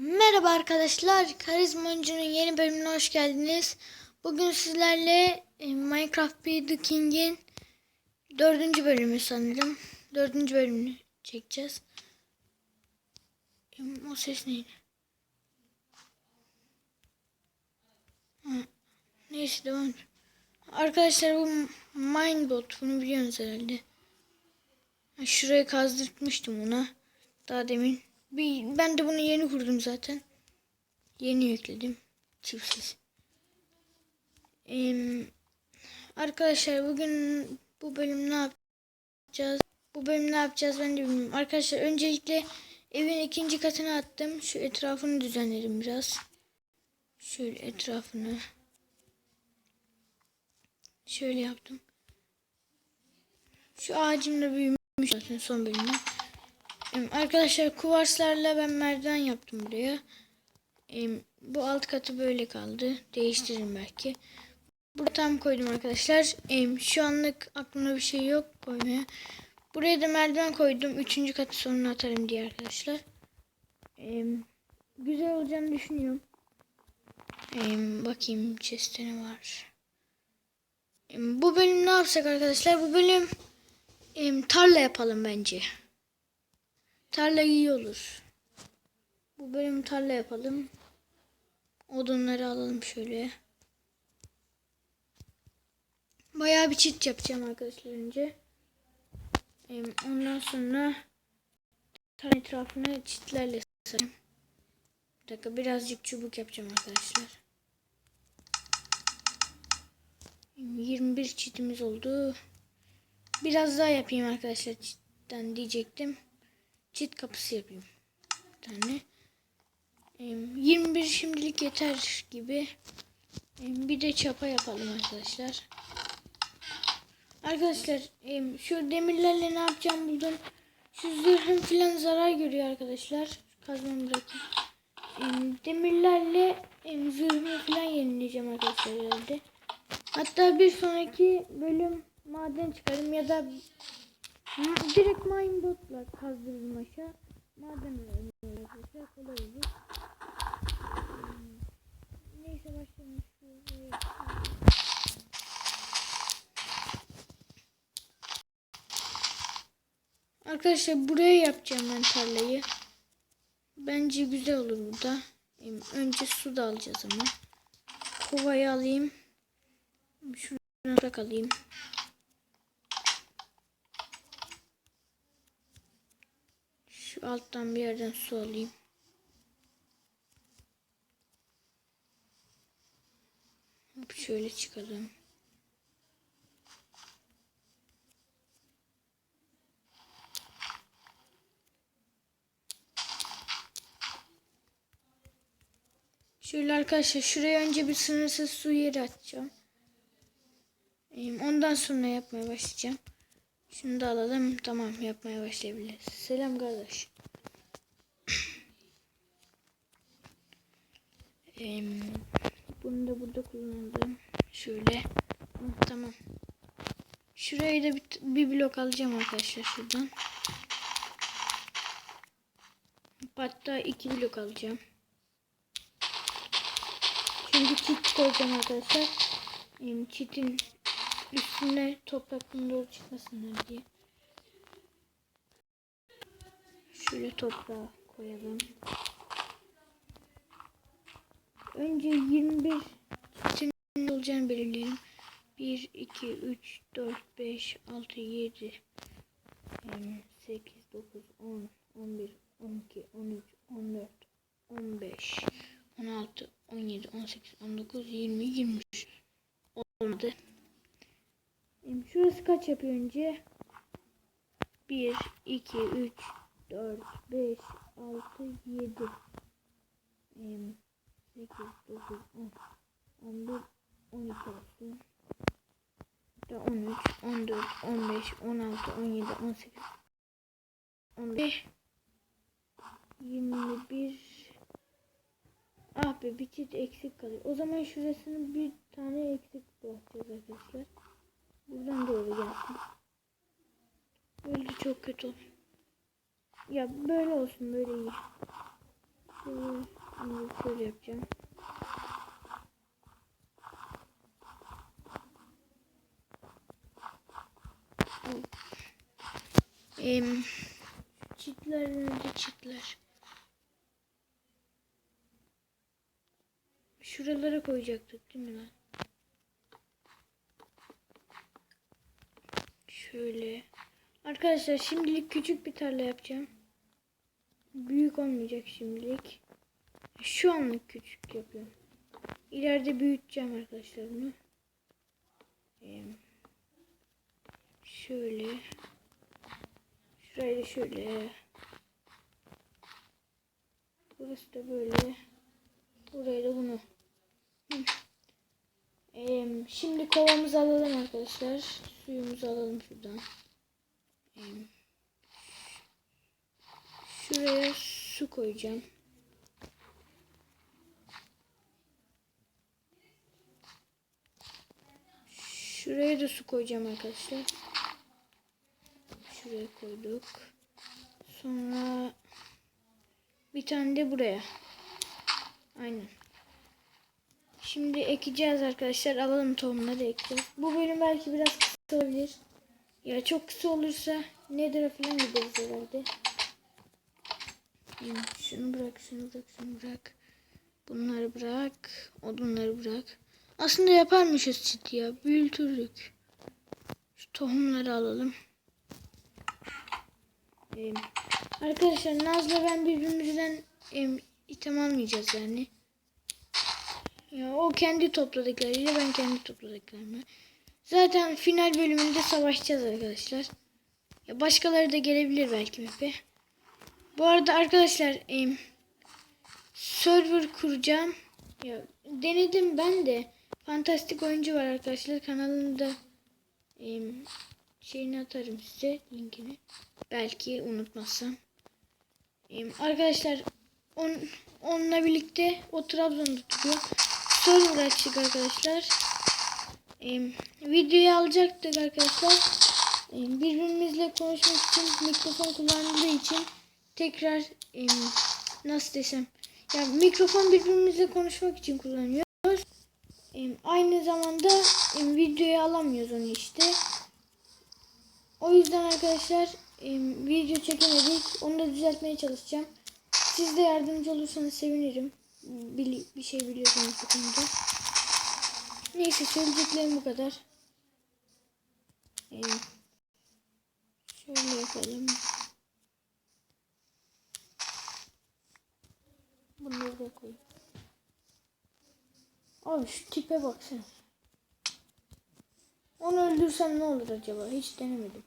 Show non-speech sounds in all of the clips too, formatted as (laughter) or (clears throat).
Merhaba arkadaşlar, Karizma Oyuncu'nun yeni bölümüne hoş geldiniz. Bugün sizlerle e, Minecraft Be The King'in dördüncü bölümü sanırım. Dördüncü bölümünü çekeceğiz. E, O ses neydi? Neyse devam. Arkadaşlar bu Minebot, bunu biliyorsunuz herhalde. Ha, Şurayı kazdırtmıştım ona. Daha demin. Bir, ben de bunu yeni kurdum zaten. Yeni yükledim. Çiftsiz. Ee, arkadaşlar bugün bu bölüm ne yapacağız? Bu bölüm ne yapacağız ben de bilmiyorum. Arkadaşlar öncelikle evin ikinci katına attım. Şu etrafını düzenledim biraz. Şöyle etrafını. Şöyle yaptım. Şu ağacım da büyümüş zaten son bölümde. Arkadaşlar kuvarslarla ben merdiven yaptım buraya. Bu alt katı böyle kaldı. Değiştiririm belki. Burada tam koydum arkadaşlar. Şu anlık aklımda bir şey yok koymaya. Buraya da merdiven koydum. Üçüncü katı sonuna atarım diye arkadaşlar. Güzel olacağını düşünüyorum. Bakayım chest'te ne var. Bu bölüm ne yapsak arkadaşlar? Bu bölüm tarla yapalım bence. Tarla iyi olur. Bu bölüm tarla yapalım. Odunları alalım şöyle. Bayağı bir çit yapacağım arkadaşlar önce. Ondan sonra tarla etrafını çitlerle sarayım. Bir dakika birazcık çubuk yapacağım arkadaşlar. Em, 21 çitimiz oldu. Biraz daha yapayım arkadaşlar çitten diyecektim çit kapısı yapayım. Bir tane. Em, 21 şimdilik yeter gibi. Bir de çapa yapalım arkadaşlar. Arkadaşlar şu demirlerle ne yapacağım buldum. Şu zırhım falan zarar görüyor arkadaşlar. Kazmamı bırakayım. Em, Demirlerle em, zırhımı falan yenileyeceğim arkadaşlar herhalde. Hatta bir sonraki bölüm maden çıkarım ya da Direkt minebotla kazdırırım aşağı. Maden öğreniyorum arkadaşlar. Kolay olur. Hmm, Neyse başlayalım. Arkadaşlar buraya yapacağım ben tarlayı. Bence güzel olur burada. Önce su da alacağız ama. Kovayı alayım. Şuradan toprak alayım. Şu alttan bir yerden su alayım. Şöyle çıkalım. Şöyle arkadaşlar şuraya önce bir sınırsız su yeri açacağım. Ondan sonra yapmaya başlayacağım. Şunu da alalım. Tamam yapmaya başlayabiliriz. Selam kardeş. (clears throat) Bunu da burada kullandım. Şöyle. Tamam. Şuraya da bir, blok alacağım arkadaşlar şuradan. Hatta iki blok alacağım. Çünkü çit koyacağım arkadaşlar. Çitin üstüne toprakın doğru çıkmasınlar diye. Şöyle toprağı koyalım. Önce 21 çitin ne olacağını belirleyelim. 1, 2, 3, 4, 5, 6, 7, 8, 9, 10, 11, 12, 13, 14, 15, 16, 17, 18, 19, 20, 23 olmadı. Şurası kaç yapıyor önce? 1, 2, 3, 4, 5, 6, 7, 8, 9, 10, 11, 12 olsun. Hatta 13, 14, 15, 16, 17, 18, 15, 21, Ah be bir çift eksik kalıyor. O zaman şurasını bir tane eksik bırakacağız arkadaşlar. Buradan doğru gelsin. Böyle çok kötü. Ya böyle olsun böyle iyi. Şöyle, şimdi şöyle yapacağım. Em, çitler nerede çitler? Şuralara koyacaktık değil mi lan? Şöyle. Arkadaşlar şimdilik küçük bir tarla yapacağım. Büyük olmayacak şimdilik. Şu anlık küçük yapıyorum. İleride büyüteceğim arkadaşlar bunu. Şöyle. Şurayı da şöyle. Burası da böyle. Burayı da bunu. Şimdi kovamızı alalım arkadaşlar. Suyumuzu alalım şuradan. Şuraya su koyacağım. Şuraya da su koyacağım arkadaşlar. Şuraya koyduk. Sonra bir tane de buraya. Aynen. Şimdi ekeceğiz arkadaşlar. Alalım tohumları ekeceğiz. Bu bölüm belki biraz olabilir. Ya çok kısa olursa Nether'a falan gideriz herhalde. Şunu bırak, şunu bırak, şunu bırak. Bunları bırak. Odunları bırak. Aslında yaparmışız çit ya. Büyütürdük. Şu tohumları alalım. Ee, arkadaşlar Naz'la ben birbirimizden em, item almayacağız yani. Ya, o kendi topladıklarıyla ben kendi topladıklarımı. Zaten final bölümünde savaşacağız arkadaşlar. Ya başkaları da gelebilir belki map'e. Bu arada arkadaşlar em, server kuracağım. Ya denedim ben de. Fantastik oyuncu var arkadaşlar. Kanalında em, şeyini atarım size linkini. Belki unutmazsam. Em, arkadaşlar on, onunla birlikte o Trabzon'da tutuyor. Server açtık arkadaşlar. Em, videoyu alacaktık arkadaşlar. Em, birbirimizle konuşmak için mikrofon kullanıldığı için tekrar em, nasıl desem ya mikrofon birbirimizle konuşmak için kullanıyoruz. Em, aynı zamanda em, videoyu alamıyoruz onu işte. O yüzden arkadaşlar em, video çekemedik. Onu da düzeltmeye çalışacağım. Siz de yardımcı olursanız sevinirim. Bili- bir şey biliyorsanız bu konuda. Neyse söyleyeceklerim bu kadar. Em, şöyle yapalım. Bunları da koy. Abi şu tipe baksana. Onu öldürsem ne olur acaba? Hiç denemedim.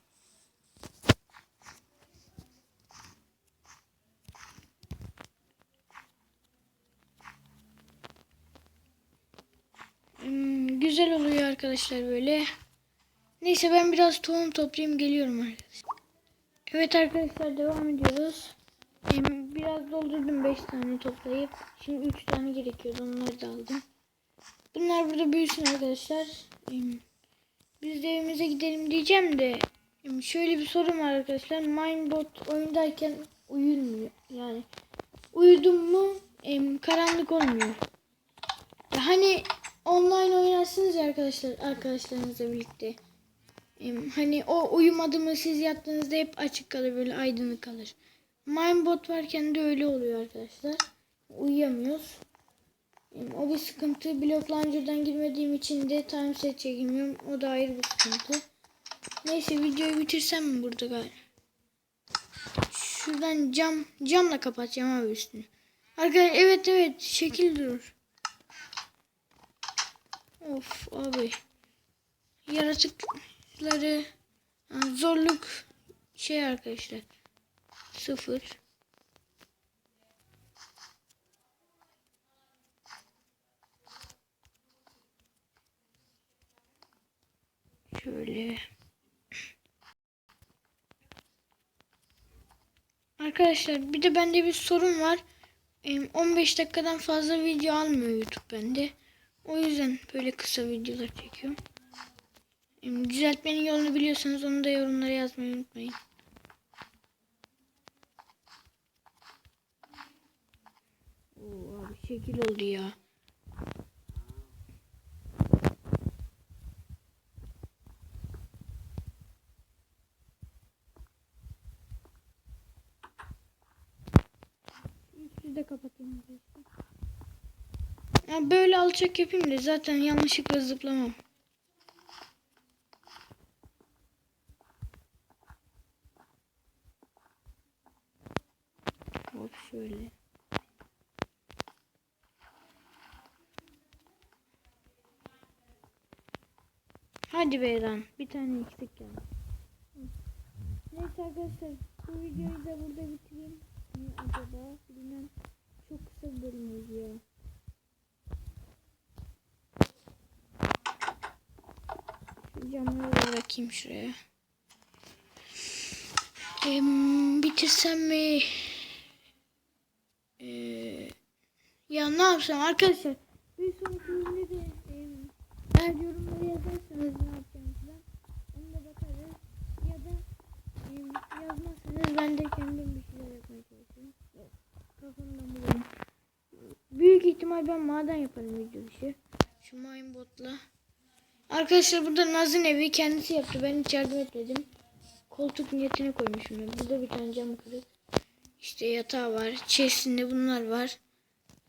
Hmm, güzel oluyor arkadaşlar böyle. Neyse ben biraz tohum toplayayım geliyorum arkadaşlar. Evet arkadaşlar devam ediyoruz. Biraz doldurdum 5 tane toplayıp. Şimdi 3 tane gerekiyordu onları da aldım. Bunlar burada büyüsün arkadaşlar. Biz de evimize gidelim diyeceğim de şöyle bir sorun var arkadaşlar. Minebot oyundayken uyumuyor. Yani uyudum mu karanlık olmuyor. Hani online oynarsınız arkadaşlar arkadaşlarınızla birlikte. Hani o uyumadı mı siz yattığınızda hep açık kalır böyle aydınlık kalır. Minebot varken de öyle oluyor arkadaşlar. Uyuyamıyoruz. O bir sıkıntı. Block Launcher'dan girmediğim için de timeset çekemiyorum. O da ayrı bir sıkıntı. Neyse videoyu bitirsem mi burada galiba? Şuradan cam camla kapatacağım abi üstünü. Arkadaşlar evet evet şekil durur. Of abi. Yaratıkları ha, zorluk şey arkadaşlar. Sıfır. Şöyle. Arkadaşlar bir de bende bir sorun var. Em, 15 dakikadan fazla video almıyor YouTube bende. O yüzden böyle kısa videolar çekiyorum. Düzeltmenin yolunu biliyorsanız onu da yorumlara yazmayı unutmayın. şekil oldu ya. Üstü de kapatayım. Ya böyle alçak yapayım da zaten yanlışlıkla zıplamam. Hop şöyle. Hadi Beyran. Bir tane eksik geldi. Neyse arkadaşlar bu videoyu da burada bitireyim. Ne acaba? Bilmem. Çok kısa bir bölüm ya. Camları bırakayım şuraya. Em, bitirsem mi? Ee, ya ne yapsam arkadaşlar? Bir sonraki bölümde de eğer yorumları yazarsanız ne yapacağım falan onu da bakarız. Ya da em, yazmazsanız ben de kendim bir şeyler yapmaya çalışırım. Kafamdan bulurum. Büyük ihtimal ben maden yaparım video dışı. Şu mine botla. Arkadaşlar burada Naz'ın evi kendisi yaptı. Ben hiç yardım etmedim. Koltuk niyetine koymuşum. Burada bir tane cam kırık. İşte yatağı var. Chest'inde bunlar var.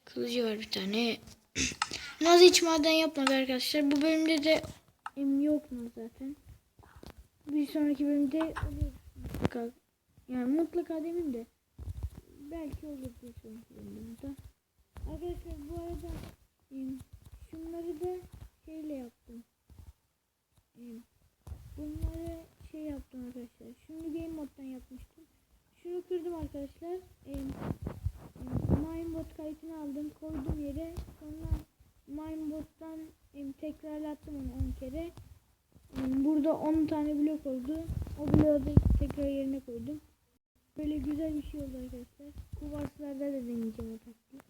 Kılıcı var bir tane. (clears throat) Naz hiç maden yapmadı arkadaşlar. Bu bölümde de yok Naz zaten. Bir sonraki bölümde. Mutlaka. Yani mutlaka demeyeyim de. Belki olur bir sonraki bölümde. Arkadaşlar bu arada şunları da şeyle yaptım. Bunları şey yaptım arkadaşlar. Şunu game moddan yapmıştım. Şunu kırdım arkadaşlar. Minebot kayıtını aldım. Koydum yere. Sonra Minebot'tan tekrarlattım onu 10 kere. Burada 10 tane blok oldu. O bloğu da tekrar yerine koydum. Böyle güzel bir şey oldu arkadaşlar. Kuvarslarda da deneyeceğim o taktiği.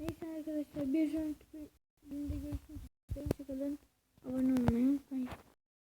Neyse arkadaşlar bir sonraki bölümde görüşmek üzere. Hoşçakalın. Abone olmayı unutmayın.